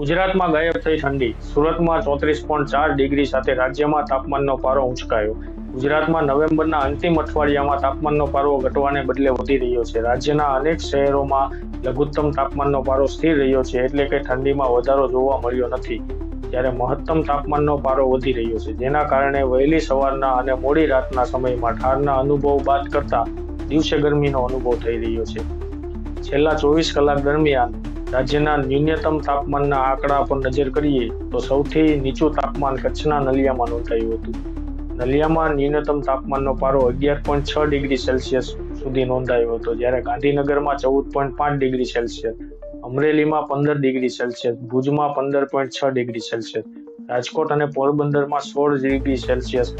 ગુજરાતમાં ગાયબ થઈ ઠંડી. સુરતમાં ચોત્રીસ પોઈન્ટ ચાર ડિગ્રી સાથે રાજ્યમાં તાપમાનનો પારો ઉંચકાયો ગુજરાતમાં નવેમ્બરના અંતિમ અઠવાડિયામાં તાપમાનનો પારો ઘટવાને બદલે વધી રહ્યો છે. રાજ્યના અનેક શહેરોમાં લઘુત્તમ તાપમાનનો પારો સ્થિર રહ્યો છે, એટલે કે ઠંડીમાં વધારો જોવા મળ્યો નથી. જ્યારે મહત્તમ તાપમાનનો પારો વધી રહ્યો છે. જેના કારણે વહેલી સવારના અને મોડી રાતના સમયમાં ઠારના અનુભવ બાદ કરતા દિવસે ગરમીનો અનુભવ થઈ રહ્યો છે. છેલ્લા ચોવીસ કલાક દરમિયાન રાજ્યના ન્યૂનતમ તાપમાનના આંકડા પર નજર કરીએ તો સૌથી નીચું તાપમાન કચ્છના નલિયામાં નોંધાયું હતું. નલિયામાં ન્યૂનતમ તાપમાનનો પારો અગિયાર પોઈન્ટ છ ડિગ્રી સેલ્સિયસ સુધી નોંધાયો હતો, જ્યારે ગાંધીનગરમાં ચૌદ પોઈન્ટ પાંચ ડિગ્રી સેલ્સિયસ, અમરેલીમાં પંદર ડિગ્રી સેલ્સિયસ, ભુજમાં પંદર પોઈન્ટ છ ડિગ્રી સેલ્સિયસ, રાજકોટ અને પોરબંદરમાં સોળ ડિગ્રી સેલ્સિયસ,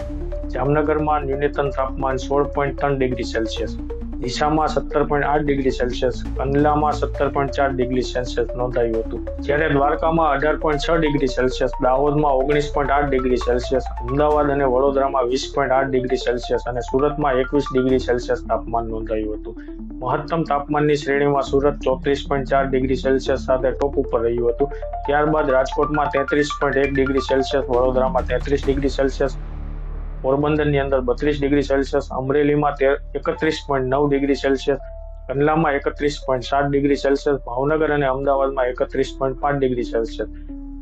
જામનગરમાં ન્યૂનતમ તાપમાન સોળ પોઈન્ટ ત્રણ ડિગ્રી સેલ્સિયસ ડીસામાં સત્તર પોઈન્ટ આઠ ડિગ્રી સેલ્સિયસ, કંડલામાં સત્તર પોઈન્ટ ચાર ડિગ્રી સેલ્સિયસ નોંધાયું હતું. જ્યારે દ્વારકામાં અઢાર પોઈન્ટ છ ડિગ્રી સેલ્સિયસ, દાહોદમાં ઓગણીસ પોઈન્ટ આઠ ડિગ્રી સેલ્સિયસ, અમદાવાદ અને વડોદરામાં વીસ પોઈન્ટ આઠ ડિગ્રી સેલ્સિયસ અને સુરતમાં એકવીસ ડિગ્રી સેલ્સિયસ તાપમાન નોંધાયું હતું. મહત્તમ તાપમાનની શ્રેણીમાં સુરત ચોત્રીસ પોઈન્ટ ચાર ડિગ્રી સેલ્સિયસ સાથે ટોપ ઉપર રહ્યું હતું. ત્યારબાદ રાજકોટમાં તેત્રીસ પોઈન્ટ એક ડિગ્રી સેલ્સિયસ, વડોદરામાં તેત્રીસ ડિગ્રી સેલ્સિયસ પોરબંદરની અંદર બત્રીસ ડિગ્રી સેલ્સિયસ, અમરેલીમાં એકત્રીસ પોઈન્ટ નવ ડિગ્રી સેલ્સિયસ, કંડલામાં એકત્રીસ પોઈન્ટ સાત ડિગ્રી સેલ્સિયસ, ભાવનગર અને અમદાવાદમાં એકત્રીસ પોઈન્ટ પાંચ ડિગ્રી સેલ્સિયસ,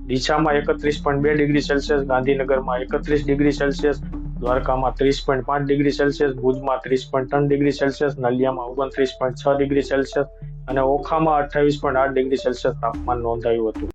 ડીસામાં એકત્રીસ પોઈન્ટ બે ડિગ્રી સેલ્સિયસ, ગાંધીનગરમાં એકત્રીસ ડિગ્રી સેલ્સિયસ, દ્વારકામાં ત્રીસ પોઈન્ટ પાંચ ડિગ્રી સેલ્સિયસ, ભુજમાં ત્રીસ પોઈન્ટ ત્રણ ડિગ્રી સેલ્સિયસ, નલિયામાં ઓગણત્રીસ પોઈન્ટ છ ડિગ્રી સેલ્સિયસ અને ઓખામાં અઠ્ઠાવીસ પોઈન્ટ આઠ ડિગ્રી સેલ્સિયસ તાપમાન નોંધાયું હતું.